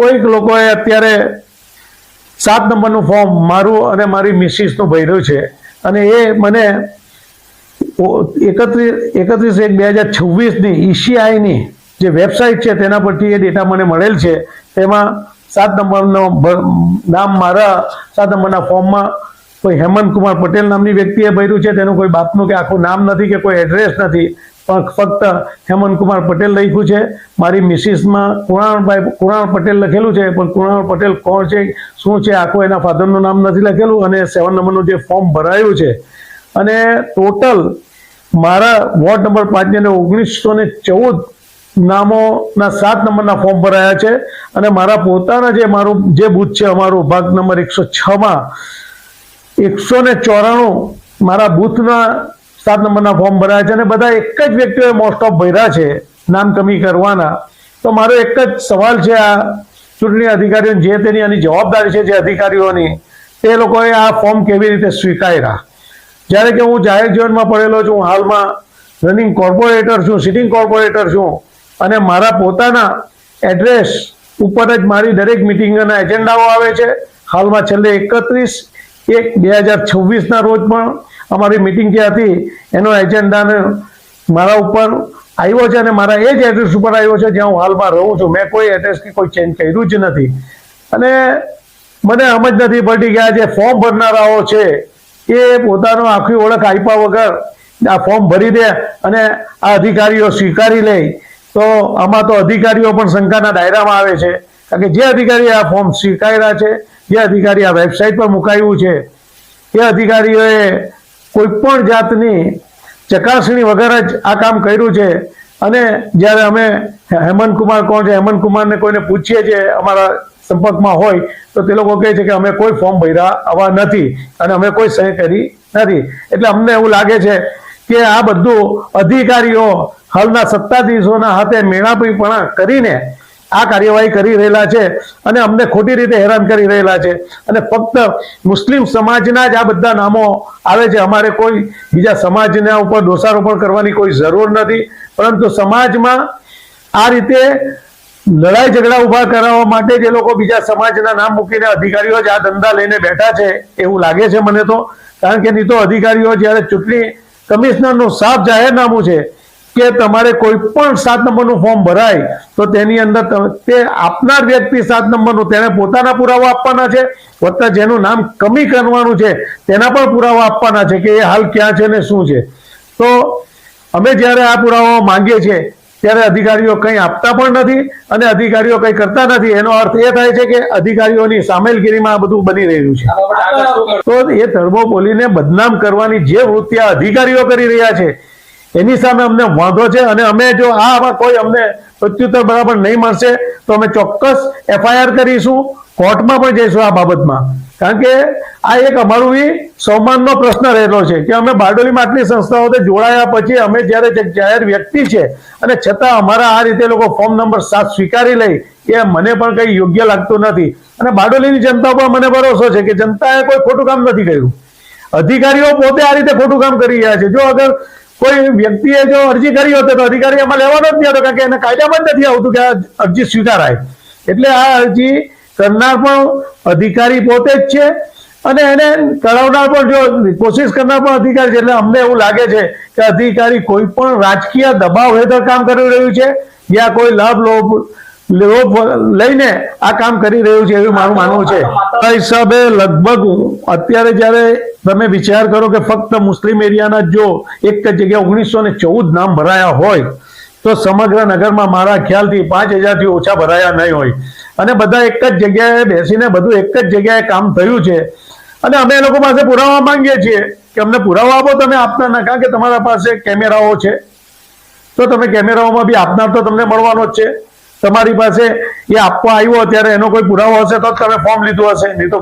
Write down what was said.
કોઈક લોકોએ અત્યારે સાત નંબરનું ફોર્મ મારું અને મારી મિસિસનું ભર્યું છે. અને એ મને એકત્રીસ એકત્રીસ એક બે હજાર છવ્વીસની ઈસીઆઈની જે વેબસાઇટ છે તેના પરથી એ ડેટા મને મળેલ છે. તેમાં સાત નંબરનો નામ મારા, સાત નંબરના ફોર્મમાં કોઈ હેમંત કુમાર પટેલ નામની વ્યક્તિએ ભર્યું છે. તેનું કોઈ બાપનું કે આખું નામ નથી કે કોઈ એડ્રેસ નથી. ફક્ત હેમંત કુમાર પટેલ લખ્યું છે. મારી મિસિસમાં કુણાલભાઈ, કુણાલ પટેલ લખેલું છે, પણ કુણાલ પટેલ કોણ છે, શું છે, આખું એના ફાધરનું નામ નથી લખેલું અને સેવન નંબરનું જે ફોર્મ ભરાયું છે. અને ટોટલ મારા વોર્ડ નંબર પાંચને ઓગણીસો ને ચૌદ નામોના સાત નંબરના ફોર્મ ભરાયા છે. અને મારા પોતાના જે મારું, જે બૂથ છે અમારું ભાગ નંબર એકસો છમાં એકસો ને ચોરાણું મારા બૂથના સાત નંબરના ફોર્મ ભરાયા છે અને બધા એક જ વ્યક્તિઓએ મોસ્ટ ઓફ ભર્યા છે, નામ કમી કરવાના. તો મારો એક જ સવાલ છે આ ચૂંટણી અધિકારીઓ જે તેની આની જવાબદારી છે જે અધિકારીઓની, તે લોકોએ આ ફોર્મ કેવી રીતે સ્વીકાર્યા? જ્યારે કે હું જાહેર જીવનમાં પડેલો છું હાલમાં રનિંગ કોર્પોરેટર છું સિટિંગ કોર્પોરેટર છું, અને મારા પોતાના એડ્રેસ ઉપર જ મારી દરેક મિટિંગના એજન્ડાઓ આવે છે. હાલમાં છેલ્લે એકત્રીસ એક બે હજાર છવ્વીસના રોજ પણ અમારી મિટિંગ જે હતી, એનો એજન્ડાને મારા ઉપર આવ્યો છે અને મારા એ જ એડ્રેસ ઉપર આવ્યો છે, જ્યાં હું હાલમાં રહું છું. મેં કોઈ એડ્રેસ કે કોઈ ચેન્જ કર્યું જ નથી. અને મને સમજ નથી પડતી કે આ જે ફોર્મ ભરનારાઓ છે, એ પોતાનો આખી ઓળખ આપ્યા વગર આ ફોર્મ ભરી દે અને આ અધિકારીઓ સ્વીકારી લે. તો આમાં તો અધિકારીઓ પણ શંકાના દાયરામાં આવે છે. કારણ કે જે અધિકારીએ આ ફોર્મ સ્વીકાર્યા છે, જે અધિકારી આ વેબસાઇટ પર મુકાયું છે, એ અધિકારીઓએ કોઈ પણ જાતની ચકાસણી વગર જ આ કામ કર્યું છે. અને જ્યારે અમે હેમંત કુમાર કોણ છે, હેમંત કુમારને કોઈને પૂછીએ છીએ અમારા સંપર્કમાં હોય, તો તે લોકો કહે છે કે અમે કોઈ ફોર્મ ભર્યા આવા નથી અને અમે કોઈ સહી કરી નથી. એટલે અમને એવું લાગે છે કે આ બધું અધિકારીઓ હાલના સત્તાધીશોના હાથે મેળાપીપણા કરીને આ કાર્યવાહી કરી રહેલા છે અને અમને ખોટી રીતે હેરાન કરી રહેલા છે. અને ફક્ત મુસ્લિમ સમાજના જ આ બધા નામો આવે છે. અમારે કોઈ બીજા સમાજના ઉપર દોષારોપણ કરવાની કોઈ જરૂર નથી. પરંતુ સમાજમાં આ રીતે લડાઈ ઝઘડા ઊભા કરાવવા માટે જે લોકો બીજા સમાજના નામ મૂકીને અધિકારીઓ જ આ ધંધા લઈને બેઠા છે એવું લાગે છે મને તો. કારણ કે નહીં તો અધિકારીઓ જ્યારે ચૂંટણી કમિશનરનું સાફ જાહેરનામું છે કે તમારે કોઈ પણ સાત નંબરનું ફોર્મ ભરાય તો તેની અંદર તે આપનાર વ્યક્તિ સાત નંબરનું તેને પોતાના પુરાવા આપવાના છે વત્તા જેનું નામ કમી કરવાનું છે તેના પણ પુરાવા આપવાના છે કે એ હાલ ક્યાં છે ને શું છે. તો અમે જ્યારે આ પુરાવાઓ માંગીએ છીએ ત્યારે અધિકારીઓ કંઈ આપતા પણ નથી અને અધિકારીઓ કંઈ કરતા નથી. એનો અર્થ એ થાય છે કે અધિકારીઓની સામેલગીરીમાં આ બધું બની રહ્યું છે? તો એ થર્મોપોલીને બદનામ કરવાની જે વૃત્તિ અધિકારીઓ કરી રહ્યા છે એની સામે અમને વાંધો છે અને અમે જો આ કોઈ અમને પ્રત્યુત્તર બરાબર નહીં મળશે, તો અમે ચોક્કસ એફઆઈઆર કરીશું, કોર્ટમાં પણ જઈશું આ બાબતમાં. કારણ કે આ એક અમારું એ સન્માનનો પ્રશ્ન રહેલો છે કે અમે બારડોલીમાં આટલી સંસ્થાઓથી જોડાયા પછી અમે જ્યારે જાહેર વ્યક્તિ છે અને છતાં અમારા આ રીતે લોકો ફોર્મ નંબર સાત સ્વીકારી લઈ, એ મને પણ કંઈ યોગ્ય લાગતું નથી. અને બારડોલીની જનતા પર મને ભરોસો છે કે જનતાએ કોઈ ખોટું કામ નથી કર્યું. અધિકારીઓ પોતે આ રીતે ખોટું કામ કરી રહ્યા છે. જો અગર કોઈ વ્યક્તિએ જો અરજી કરી હોત તો અધિકારી એમાં લેવાનો જ નહીં હતો કારણ કે એને કાયદામાં જ નથી આવતું કે આ અરજી સ્વીકારાય. એટલે આ અરજી કરનાર પણ અધિકારી પોતે જ છે અને એને કરાવનાર પણ જો કોશિશ કરનાર પણ અધિકારી છે. એટલે અમને એવું લાગે છે કે અધિકારી કોઈ પણ રાજકીય દબાવ હેઠળ કામ કરી રહ્યું છે યા કોઈ લાભ લોભ લોભ લઈને આ કામ કરી રહ્યું છે એવું મારું માનવું છે. હિસાબે લગભગ અત્યારે જ્યારે તમે વિચાર કરો કે ફક્ત મુસ્લિમ એરિયાના જો એક જ જગ્યાએ ઓગણીસો ને ચૌદ નામ ભરાયા હોય, તો સમગ્ર નગરમાં મારા ખ્યાલથી પાંચ હજારથી ઓછા ભરાયા નહીં હોય. અને બધા એક જ જગ્યાએ બેસીને બધું એક જ જગ્યાએ કામ થયું છે. અને અમે એ લોકો પાસે પુરાવા માંગીએ છીએ કે અમને પુરાવા આપો, તમે આપના ના કારણ કે તમારા પાસે કેમેરાઓ છે. તો તમે કેમેરાઓમાં બી આપનાર તો તમને મળવાનો જ છે. તમારી પાસે એ આપવા આવ્યો ત્યારે એનો કોઈ પુરાવો હશે તો જ તમે ફોર્મ લીધું હશે. નહીં તો